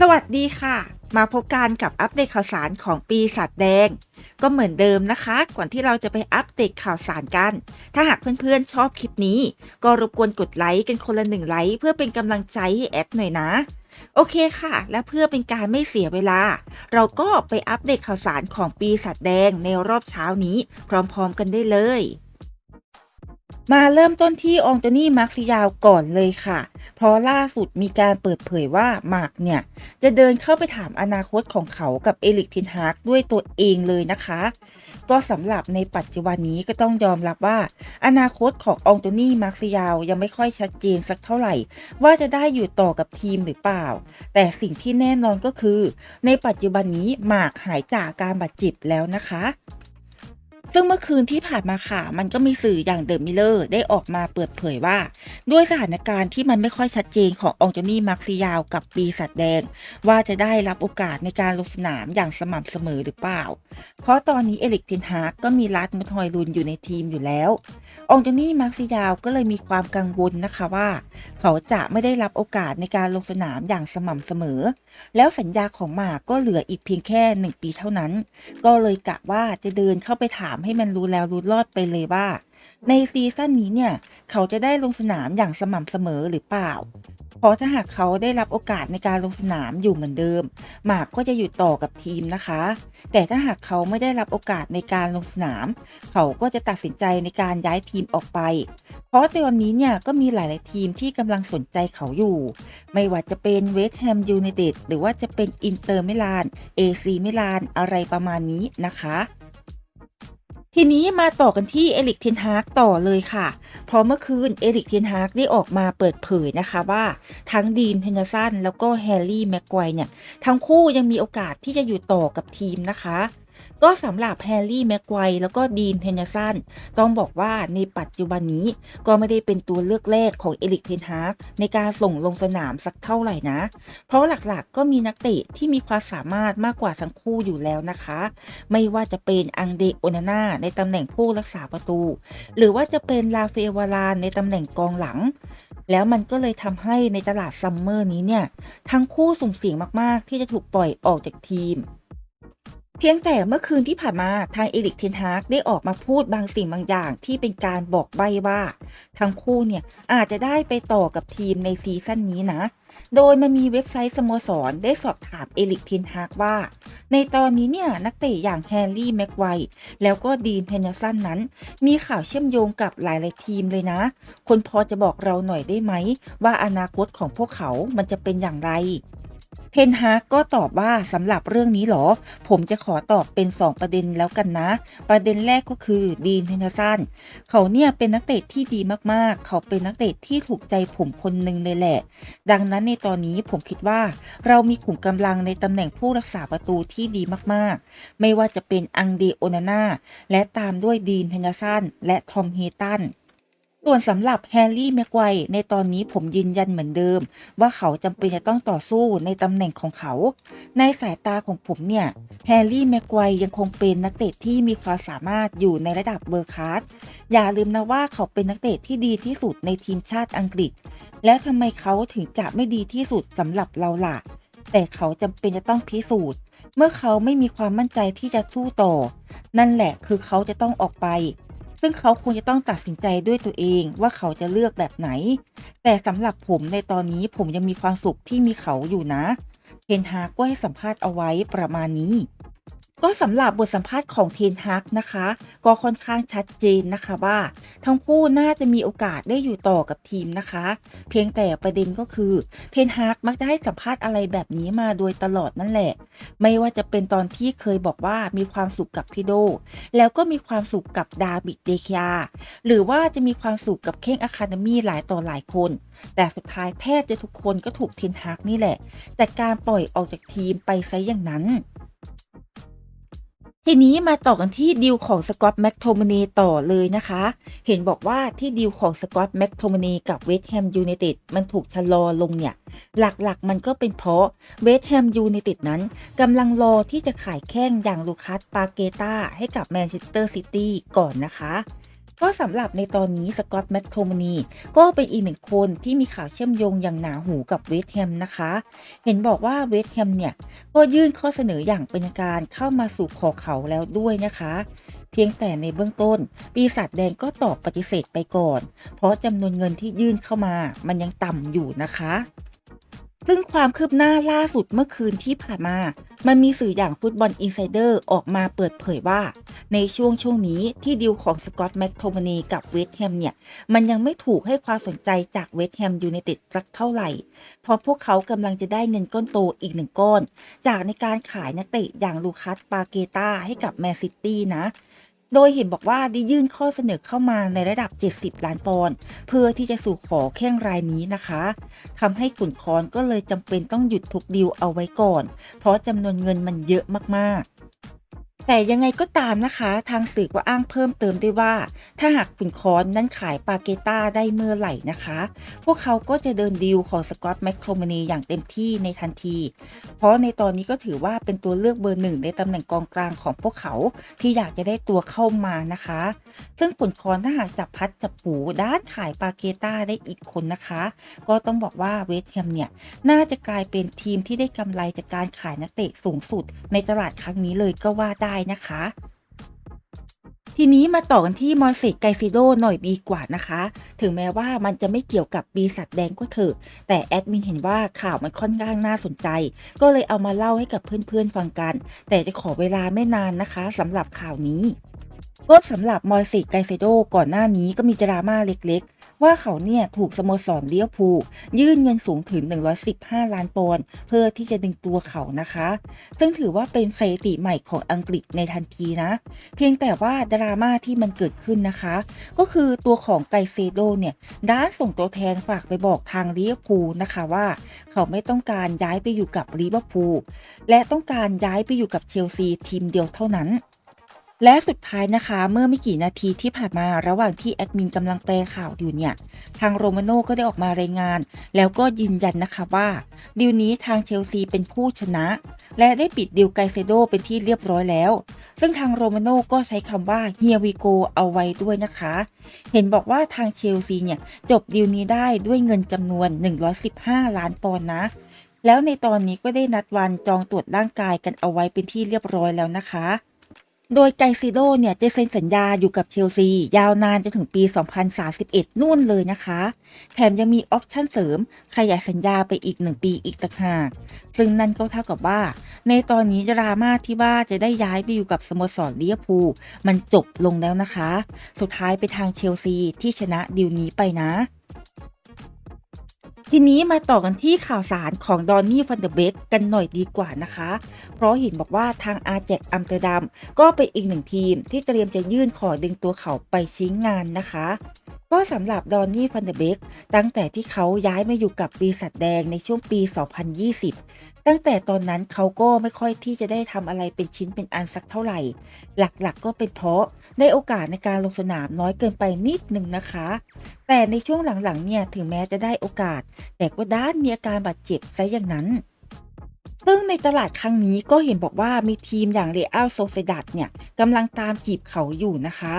สวัสดีค่ะ มาพบกันกับอัปเดตข่าวสารของปีศาจแดง ก็เหมือนเดิมนะคะ ก่อนที่เราจะไปอัปเดตข่าวสารกัน ถ้าหากเพื่อนๆชอบคลิปนี้ ก็รบกวนกดไลค์กันคนละหนึ่งไลค์เพื่อเป็นกำลังใจให้แอดหน่อยนะ โอเคค่ะ และเพื่อเป็นการไม่เสียเวลา เราก็ไปอัปเดตข่าวสารของปีศาจแดงในรอบเช้านี้ พร้อมๆกันได้เลย มาเริ่มต้นที่องโตนี่มาร์คซิยาวก่อนเลยค่ะ เพราะล่าสุดมีการเปิดเผยว่ามาร์กเนี่ย จะเดินเข้าไปถามอนาคตของเขากับเอลิกทินฮากด้วยตัวเองเลยนะคะ ก็สำหรับในปัจจุบันนี้ก็ต้องยอมรับว่า อนาคตขององโตนี่มาร์คซิยาวยังไม่ค่อยชัดเจนสักเท่าไหร่ ว่าจะได้อยู่ต่อกับทีมหรือเปล่า แต่สิ่งที่แน่นอนก็คือ ในปัจจุบันนี้มาร์กหายจากการบาดเจ็บแล้วนะคะ ซึ่งเมื่อคืนที่ผ่านมาค่ะ มันก็มีสื่ออย่างเดอะมิลเลอร์ได้ออกมาเปิดเผยว่า ด้วยสถานการณ์ที่มันไม่ค่อยชัดเจนขององเจนี่มาร์ซิยาวกับปีศาจแดง ว่าจะได้รับโอกาสในการลงสนามอย่างสม่ำเสมอหรือเปล่า เพราะตอนนี้เอลิกเทนฮากก็มีรัดมุทอยลุนอยู่ในทีมอยู่แล้วองเจนี่มาร์ซิยาวก็เลยมีความกังวลนะคะว่า เขาจะไม่ได้รับโอกาสในการลงสนามอย่างสม่ำเสมอ แล้วสัญญาของหมากก็เหลืออีกเพียงแค่หนึ่งปีเท่านั้น ก็เลยกะว่าจะเดินเข้าไปถามให้มันรู้แล้วรู้รอดไปเลยว่า ในซีซั่นนี้เนี่ย เขาจะได้ลงสนามอย่างสม่ำเสมอหรือเปล่า เพราะถ้าหากเขาได้รับโอกาสในการลงสนามอยู่เหมือนเดิม หมากก็จะอยู่ต่อกับทีมนะคะ แต่ถ้าหากเขาไม่ได้รับโอกาสในการลงสนาม เขาก็จะตัดสินใจในการย้ายทีมออกไปเพราะตอนนี้เนี่ยก็มีหลาย ๆ ทีมที่กำลังสนใจเขาอยู่ ไม่ว่าจะเป็นเวสต์แฮมยูไนเต็ดหรือว่าจะเป็นอินเตอร์มิลาน เอซีมิลาน อะไรประมาณนี้นะคะ ทีนี้มาต่อกันที่เอลิกเทนฮากต่อเลยค่ะ เพราะเมื่อคืนเอลิกเทนฮากได้ออกมาเปิดเผยนะคะว่า ทั้งดีนเทนสันแล้วก็แฮร์รี่แม็กไกวเนี่ย ทั้งคู่ยังมีโอกาสที่จะอยู่ต่อกับทีมนะคะ ก็สำหรับแฮร์รี่แม็กไกวแล้วก็ดีนเทนเนสันต้องบอกว่าในปัจจุบันนี้ก็ไม่ได้เป็นตัวเลือกแรกของเอลิกเทนฮากในการส่งลงสนามสักเท่าไหร่นะ เพราะหลักๆก็มีนักเตะที่มีความสามารถมากกว่าทั้งคู่อยู่แล้วนะคะ ไม่ว่าจะเป็นอังเดโอนาน่าในตำแหน่งผู้รักษาประตู หรือว่าจะเป็นลาเฟวารานในตำแหน่งกองหลังแล้วมันก็เลยทำให้ในตลาดซัมเมอร์นี้เนี่ย ทั้งคู่สุ่มเสี่ยงมาก ๆ ที่จะถูกปล่อยออกจากทีม เพียงแต่เมื่อคืนที่ผ่านมาทางเอริกเทนฮากได้ออกมาพูดบางสิ่งบางอย่างที่เป็นการบอกใบว่า ทั้งคู่เนี่ยอาจจะได้ไปต่อกับทีมในซีซั่นนี้นะ โดยมันมีเว็บไซต์สโมสรได้สอบถามเอริกเทนฮากว่า ในตอนนี้เนี่ยนักเตะอย่างแฮร์รี่แม็กไวแล้วก็ดีนเทนเนสันนั้น มีข่าวเชื่อมโยงกับหลายๆทีมเลยนะ คนพอจะบอกเราหน่อยได้ไหม ว่าอนาคตของพวกเขามันจะเป็นอย่างไร เทนฮากก็ตอบว่าสำหรับเรื่องนี้หรอ ผมจะขอตอบเป็น 2 ประเด็นแล้วกันนะ ประเด็นแรกก็คือดีนเทนสันเขาเนี่ยเป็นนักเตะที่ดีมากๆ เขาเป็นนักเตะที่ถูกใจผมคนหนึ่งเลยแหละ ดังนั้นในตอนนี้ผมคิดว่า เรามีขุมกำลังในตำแหน่งผู้รักษาประตูที่ดีมากๆ ไม่ว่าจะเป็นอังเดโอนาน่าและตามด้วยดีนเทนสันและทอมเฮตัน ส่วนสำหรับแฮร์รี่แม็กไวในตอนนี้ผมยืนยันเหมือนเดิม ว่าเขาจำเป็นจะต้องต่อสู้ในตำแหน่งของเขา ในสายตาของผมเนี่ย แฮร์รี่แม็กไวยังคงเป็นนักเตะที่มีความสามารถอยู่ในระดับเบอร์คลาสอย่าลืมนะว่าเขาเป็นนักเตะที่ดีที่สุดในทีมชาติอังกฤษ แล้วทำไมเขาถึงจะไม่ดีที่สุดสำหรับเราล่ะ แต่เขาจำเป็นจะต้องพิสูจน์ เมื่อเขาไม่มีความมั่นใจที่จะสู้ต่อ นั่นแหละคือเขาจะต้องออกไป ซึ่งเขาควรจะต้องตัดสินใจด้วยตัวเองว่าเขาจะเลือกแบบไหน แต่สำหรับผมในตอนนี้ผมยังมีความสุขที่มีเขาอยู่นะเทนฮากก็ให้สัมภาษณ์เอาไว้ประมาณนี้ ก็สำหรับบทสัมภาษณ์ของเทนฮากนะคะ ก็ค่อนข้างชัดเจนนะคะว่า ทั้งคู่น่าจะมีโอกาสได้อยู่ต่อกับทีมนะคะ เพียงแต่ประเด็นก็คือเทนฮากมักจะให้สัมภาษณ์อะไรแบบนี้มาโดยตลอดนั่นแหละ ไม่ว่าจะเป็นตอนที่เคยบอกว่ามีความสุขกับพี่โด แล้วก็มีความสุขกับดาบิดเดคยาหรือว่าจะมีความสุขกับเค้งอะคาเดมี่หลายต่อหลายคนแต่สุดท้ายแทบจะทุกคนก็ถูกเทนฮากนี่แหละจัดการปล่อยออกจากทีมไปซะอย่างนั้น ทีนี้มาต่อกันที่ดีลของสกอตแม็กโทมเนต่อเลยนะคะ เห็นบอกว่าที่ดีลของสกอตแม็กโทมเนกับเวสต์แฮมยูไนเต็ดมันถูกชะลอลงเนี่ย หลักๆมันก็เป็นเพราะเวสต์แฮมยูไนเต็ดนั้นกำลังรอที่จะขายแข้งอย่างลูคัสปาเกตาให้กับแมนเชสเตอร์ซิตี้ก่อนนะคะ ก็สำหรับในตอนนี้สกอตแมคโทมนีก็เป็นอีกหนึ่งคนที่มีข่าวเชื่อมโยงอย่างหนาหูกับเวสต์แฮมนะคะ เห็นบอกว่าเวสต์แฮมเนี่ย ก็ยื่นข้อเสนออย่างเป็นการเข้ามาสู่ขอเขาแล้วด้วยนะคะ เพียงแต่ในเบื้องต้น ปีศาจแดงก็ตอบปฏิเสธไปก่อน เพราะจำนวนเงินที่ยื่นเข้ามามันยังต่ำอยู่นะคะ ซึ่งความคืบหน้าล่าสุดเมื่อคืนที่ผ่านมา มันมีสื่ออย่างฟุตบอลอินไซเดอร์ออกมาเปิดเผยว่า ในช่วงช่วงนี้ที่ดีลของสกอตแมคโทมานีกับเวสต์แฮมเนี่ย มันยังไม่ถูกให้ความสนใจจากเวสต์แฮมยูไนเต็ดสักเท่าไหร่ เพราะพวกเขากำลังจะได้เงินก้อนโตอีกหนึ่งก้อน จากในการขายนักเตะอย่างลูคัสปาเกตาให้กับแมนซิตี้นะ โดยเห็นบอกว่าได้ยื่นข้อเสนอเข้ามาในระดับ 70 ล้านปอนด์เพื่อที่จะสู่ขอแข้งรายนี้นะคะทำให้ขุนคอนก็เลยจำเป็นต้องหยุดทุกดีลเอาไว้ก่อน เพราะจำนวนเงินมันเยอะมากๆ แต่ยังไงก็ตามนะคะ ทางสื่อก็อ้างเพิ่มเติมด้วยว่า ถ้าหากขุนคอนนั้นขายปาเกต้าได้เมื่อไหร่นะคะ พวกเขาก็จะเดินดีลของสกอตต์แมคโทมนีอย่างเต็มที่ในทันที เพราะในตอนนี้ก็ถือว่าเป็นตัวเลือกเบอร์หนึ่งในตำแหน่งกองกลางของพวกเขาที่อยากจะได้ตัวเข้ามานะคะ ซึ่งขุนคอนถ้าหากจับพัดจับปูด้านขายปาเกต้าได้อีกคนนะคะ ก็ต้องบอกว่าเวสต์แฮมเนี่ยน่าจะกลายเป็นทีมที่ได้กำไรจากการขายนักเตะสูงสุดในตลาดครั้งนี้เลยก็ว่าได้นะคะ ทีนี้มาต่อกันที่มอร์เซตไกซิโดหน่อยดีกว่านะคะ ถึงแม้ว่ามันจะไม่เกี่ยวกับปีศาจแดงก็เถอะ แต่แอดมินเห็นว่าข่าวมันค่อนข้างน่าสนใจ ก็เลยเอามาเล่าให้กับเพื่อนๆฟังกัน แต่จะขอเวลาไม่นานนะคะสำหรับข่าวนี้ก็สำหรับมอยสิกไกเซโดก่อนหน้านี้ก็มีดราม่าเล็กๆ ว่าเขาเนี่ยถูกสโมสรเลี้ยวภูยื่นเงินสูงถึง 115 ล้านปอนด์เพื่อที่จะดึงตัวเขานะคะ ซึ่งถือว่าเป็นสถิติใหม่ของอังกฤษในทันทีนะ เพียงแต่ว่าดราม่าที่มันเกิดขึ้นนะคะ ก็คือตัวของไกเซโดเนี่ยด้านส่งตัวแทนฝากไปบอกทางลิเวอร์พูลนะคะว่า เขาไม่ต้องการย้ายไปอยู่กับลิเวอร์พูลและต้องการย้ายไปอยู่กับเชลซีทีมเดียวเท่านั้น และสุดท้ายนะคะ เมื่อไม่กี่นาทีที่ผ่านมาระหว่างที่แอดมินกำลังแปลข่าวอยู่เนี่ย ทางโรมาโน่ก็ได้ออกมารายงาน แล้วก็ยืนยันนะคะว่าดีลนี้ทางเชลซีเป็นผู้ชนะ และได้ปิดดีลไกเซโดเป็นที่เรียบร้อยแล้ว ซึ่งทางโรมาโน่ก็ใช้คำว่าเฮียวีโกเอาไว้ด้วยนะคะ เห็นบอกว่าทางเชลซีเนี่ยจบดีลนี้ได้ด้วยเงินจำนวน 115 ล้านปอนด์นะแล้วในตอนนี้ก็ได้นัดวันจองตรวจร่างกายกันเอาไว้เป็นที่เรียบร้อยแล้วนะคะ โดยไกซิโดเนี่ยจะเซ็นสัญญาอยู่กับเชลซี ยาวนานจนถึงปี 2031 นู่นเลยนะคะ แถมยังมีออปชั่นเสริม ขยายสัญญาไปอีก 1 ปีอีกต่างหาก ซึ่งนั่นก็เท่ากับว่า ในตอนนี้ดราม่าที่ว่าจะได้ย้ายไปอยู่กับสโมสรลิเวอร์พูลมันจบลงแล้วนะคะ สุดท้ายไปทางเชลซีที่ชนะดีลนี้ไปนะ ทีนี้มาต่อกันที่ข่าวสารของดอนนี่ฟันเดอร์เบกกันหน่อยดีกว่านะคะ เพราะเห็นบอกว่าทางอาแจกอัมเตอร์ดัมก็เป็นอีกหนึ่งทีมที่เตรียมจะยื่นขอดึงตัวเขาไปชิ้งงานนะคะ ก็สำหรับดอนนี่ฟันเดอร์เบกตั้งแต่ที่เขาย้ายมาอยู่กับปีศาจแดงในช่วงปี 2020 ตั้งแต่ตอนนั้นเขาก็ไม่ค่อยที่จะได้ทำอะไรเป็นชิ้นเป็นอันสักเท่าไหร่ หลักๆก็เป็นเพราะได้โอกาสในการลงสนามน้อยเกินไปนิดนึงนะคะ แต่ในช่วงหลังๆเนี่ยถึงแม้จะได้โอกาส แต่ก็ด้านมีอาการบาดเจ็บซะอย่างนั้น ซึ่งในตลาดครั้งนี้ก็เห็นบอกว่ามีทีมอย่างเรอัลโซเซดัดเนี่ยกำลังตามจีบเขาอยู่นะคะ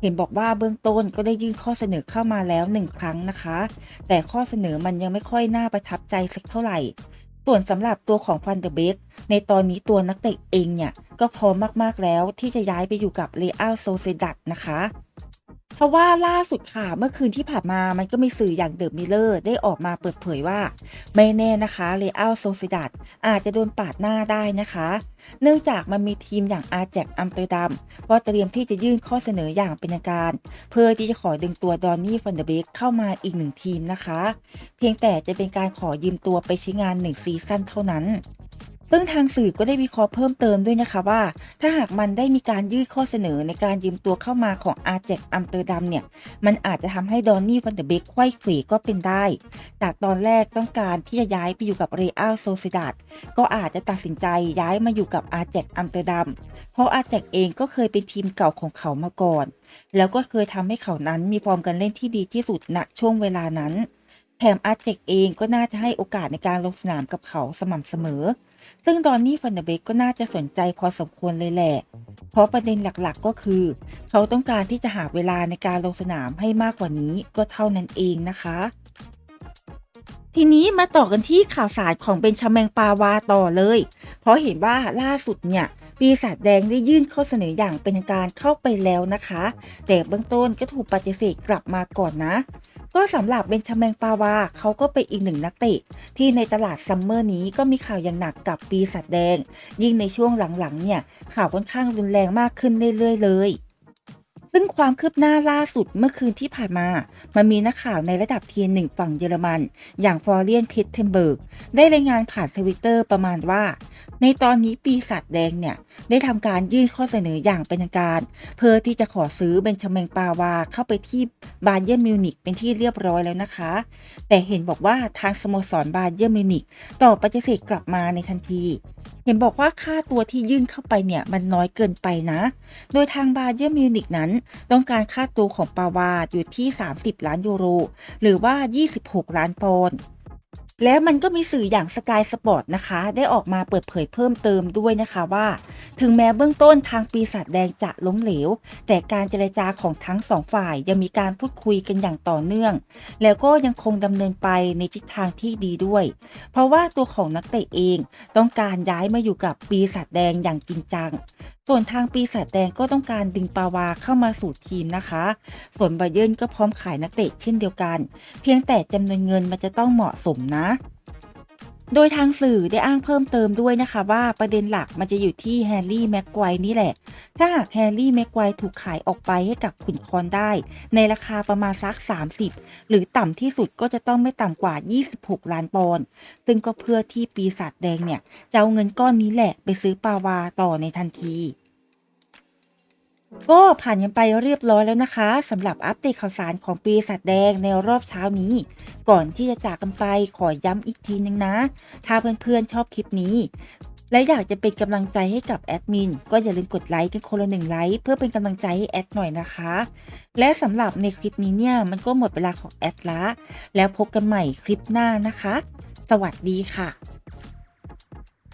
เห็นบอกว่าเบื้องต้นก็ได้ยื่นข้อเสนอเข้ามาแล้วหนึ่งครั้งนะคะ แต่ข้อเสนอมันยังไม่ค่อยน่าประทับใจสักเท่าไหร่ ส่วนสำหรับตัวของฟันเดอร์เบกในตอนนี้ตัวนักเตะเองเนี่ย ก็พร้อมมากๆแล้วที่จะย้ายไปอยู่กับเรอัลโซเซดัดนะคะ เพราะว่าล่าสุดค่ะเมื่อคืนที่ผ่านมามันก็มีสื่ออย่างเดอะมิลเลอร์ได้ออกมาเปิดเผยว่า ไม่แน่นะคะเรอัลโซซิดัดอาจจะโดนปาดหน้าได้นะคะ เนื่องจากมันมีทีมอย่างอาแจกอัมเตอร์ดัมก็เตรียมที่จะยื่นข้อเสนออย่างเป็นทางการ เพื่อที่จะขอดึงตัวดอนนี่ฟันเดเบกเข้ามาอีกหนึ่งทีมนะคะ เพียงแต่จะเป็นการขอยืมตัวไปใช้งานหนึ่งซีซั่นเท่านั้น ซึ่งทางสื่อก็ได้วิเคราะห์เพิ่มเติมด้วยนะคะว่า ถ้าหากมันได้มีการยื่นข้อเสนอในการยืมตัวเข้ามาของอาแจกอัมเตอร์ดัมเนี่ย มันอาจจะทำให้ดอนนี่ฟันเดเบกไขว้เขวก็เป็นได้ จากตอนแรกต้องการที่จะย้ายไปอยู่กับเรอัลโซซิดัดก็อาจจะตัดสินใจย้ายมาอยู่กับอาแจกอัมเตอร์ดัม เพราะอาแจกเองก็เคยเป็นทีมเก่าของเขามาก่อน แล้วก็เคยทำให้เขานั้นมีฟอร์มการเล่นที่ดีที่สุดณช่วงเวลานั้น แถมอาเจกเองก็น่าจะให้โอกาสในการลงสนามกับเขาสม่ำเสมอ ซึ่งดอนนี่ฟันเดอร์เบกก็น่าจะสนใจพอสมควรเลยแหละ เพราะประเด็นหลักๆก็คือ เขาต้องการที่จะหาเวลาในการลงสนามให้มากกว่านี้ก็เท่านั้นเองนะคะ ทีนี้มาต่อกันที่ข่าวสารของเบนชาแมงปาวาต่อเลย เพราะเห็นว่าล่าสุดเนี่ยปีศาจแดงได้ยื่นข้อเสนออย่างเป็นการเข้าไปแล้วนะคะ แต่เบื้องต้นก็ถูกปฏิเสธกลับมาก่อนนะ ก็สำหรับเบนชาแมงปาวาเขาก็เป็นอีกหนึ่งนักเตะที่ในตลาดซัมเมอร์นี้ก็มีข่าวอย่างหนักกับปีศาจแดง ยิ่งในช่วงหลังๆเนี่ยข่าวค่อนข้างรุนแรงมากขึ้นเรื่อยๆเลย ซึ่งความคืบหน้าล่าสุดเมื่อคืนที่ผ่านมา มันมีนักข่าวในระดับเทียนหนึ่งฝั่งเยอรมัน อย่างฟอร์เรียนพิทเทนเบิร์ก ได้รายงานผ่านทวิตเตอร์ประมาณว่า ในตอนนี้ปีศาจแดงเนี่ย ได้ทำการยื่นข้อเสนออย่างเป็นทางการ เพื่อที่จะขอซื้อเบนชาเมงปาวาเข้าไปที่บาเย r n m มิวนิกเป็นที่เรียบร้อยแล้วนะคะ แต่เห็นบอกว่าทางสโมสรบาเย r n m มิวนิกตอบปฏิเสธกลับมาในทันที เห็นบอกว่าค่าตัวที่ยื่นเข้าไปเนี่ยมันน้อยเกินไปนะ โดยทางบาเย r n m มิวนิกนั้นต้องการค่าตัวของปาวาอยู่ที่ 30 ล้านยูโร หรือว่า 26 ล้านปอนด์แล้วมันก็มีสื่ออย่างสกายสปอร์ตนะคะ ได้ออกมาเปิดเผยเพิ่มเติมด้วยนะคะว่า ถึงแม้เบื้องต้นทางปีศาจแดงจะล้มเหลว แต่การเจรจาของทั้งสองฝ่ายยังมีการพูดคุยกันอย่างต่อเนื่อง แล้วก็ยังคงดำเนินไปในทิศทางที่ดีด้วย เพราะว่าตัวของนักเตะเองต้องการย้ายมาอยู่กับปีศาจแดงอย่างจริงจัง ส่วนทางปีศาจแดงก็ต้องการดึงปาวาเข้ามาสู่ทีมนะคะ ส่วนบาเยิร์นก็พร้อมขายนักเตะเช่นเดียวกัน เพียงแต่จำนวนเงินมันจะต้องเหมาะสมนะ โดยทางสื่อได้อ้างเพิ่มเติมด้วยนะคะว่าประเด็นหลักมันจะอยู่ที่แฮร์รี่แม็กไกวนี่แหละ ถ้าหากแฮร์รี่แม็กไกวถูกขายออกไปให้กับขุนคอนได้ ในราคาประมาณสัก 30 หรือต่ำที่สุดก็จะต้องไม่ต่ำกว่า 26 ล้านปอนด์ซึ่งก็เพื่อที่ปีศาจแดงเนี่ยจะเอาเงินก้อนนี้แหละไปซื้อปาวาต่อในทันที ก็ผ่านกันไปเรียบร้อยแล้วนะคะสำหรับอัปเดตข่าวสารของปีศาจแดงในรอบเช้านี้ ก่อนที่จะจากกันไปขอย้ำอีกทีนึงนะ ถ้าเพื่อนๆชอบคลิปนี้ และอยากจะเป็นกำลังใจให้กับแอดมินก็อย่าลืมกดไลค์กันคนละหนึ่งไลค์เพื่อเป็นกำลังใจให้แอดหน่อยนะคะ และสำหรับในคลิปนี้เนี่ยมันก็หมดเวลาของแอดละแล้วพบกันใหม่คลิปหน้านะคะ สวัสดีค่ะ